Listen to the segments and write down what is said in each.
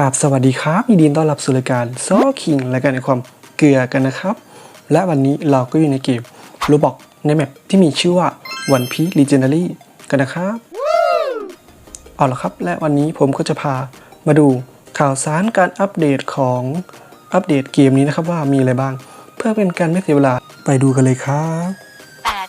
กราบสวัสดีครับยินดีต้อนรับสู่รายการซอคิงและกันในความเกลือกันนะครับ และวันนี้เราก็อยู่ในเกมโรบอกในแมปที่มีชื่อว่า One Piece Legendary กันนะครับ เอาละครับ และวันนี้ผมก็จะพามาดูข่าวสารการอัปเดตของอัปเดตเกมนี้นะครับว่ามีอะไรบ้าง เพื่อเป็นการไม่เสียเวลาไปดูกันเลยครับ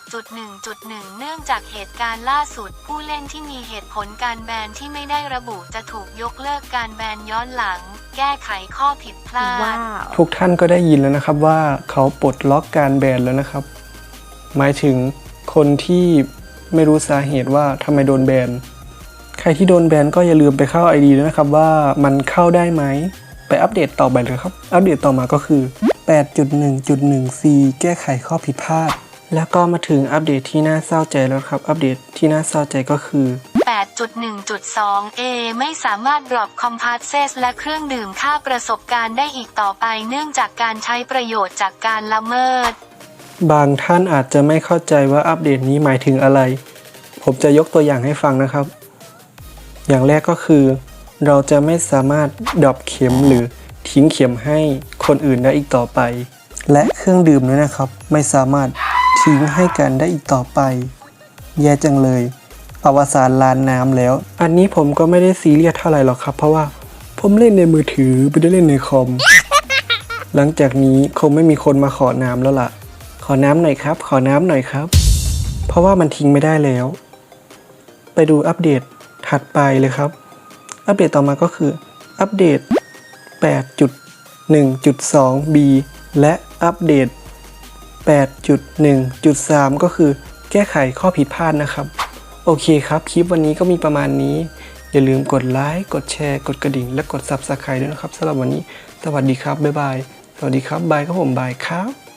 8.1.1 เนื่องจากเหตุการณ์ล่าสุด ผู้เล่นที่มีเหตุผลการแบนที่ไม่ได้ระบุจะถูกยกเลิกการแบนย้อนหลัง แก้ไขข้อผิดพลาด ทุกท่านก็ได้ยินแล้วนะครับว่าเขาปลดล็อกการแบนแล้วนะครับ หมายถึงคนที่ไม่รู้สาเหตุว่าทำไมโดนแบน ใครที่โดนแบนก็อย่าลืมไปเข้า ID ด้วยนะครับว่ามันเข้าได้ไหม ไปอัปเดตต่อไปเลยครับ อัปเดตต่อมาก็คือ 8.1.1c แก้ไขข้อผิดพลาด แล้วก็มาถึงอัปเดตที่น่าเศร้าใจแล้วครับ อัปเดตที่น่าเศร้าใจก็คือ 8.1.2 A ไม่สามารถดรอปคอมพาสเซสและเครื่องดื่มค่าประสบการณ์ได้อีกต่อไปเนื่องจากการใช้ประโยชน์จากการละเมิด บางท่านอาจจะไม่เข้าใจว่าอัปเดตนี้หมายถึงอะไร ผมจะยกตัวอย่างให้ฟังนะครับ อย่างแรกก็คือ เราจะไม่สามารถดรอปเข็มหรือทิ้งเข็มให้คนอื่นได้อีกต่อไป และเครื่องดื่มด้วยนะครับ ไม่สามารถ ทิ้งให้กันได้อีกต่อไป แย่จังเลย อวสานลานน้ำแล้ว อันนี้ผมก็ไม่ได้ซีเรียสเท่าไหร่หรอกครับ เพราะว่าผมเล่นในมือถือไม่ได้เล่นในคอม หลังจากนี้คงไม่มีคนมาขอน้ำแล้วล่ะ ขอน้ำหน่อยครับ ขอน้ำหน่อยครับ เพราะว่ามันทิ้งไม่ได้แล้ว ไปดูอัปเดตถัดไปเลยครับ อัปเดตต่อมาก็คืออัปเดต 8.1.2b และอัปเดต 8.1.3 ก็คือแก้ไขข้อผิดพลาดนะครับ โอเคครับ คลิปวันนี้ก็มีประมาณนี้ อย่าลืมกดไลค์ กดแชร์ กดกระดิ่ง และกด Subscribe ด้วยนะครับสำหรับวันนี้ สวัสดีครับ บ๊ายบาย สวัสดีครับ บายครับผม บายครับ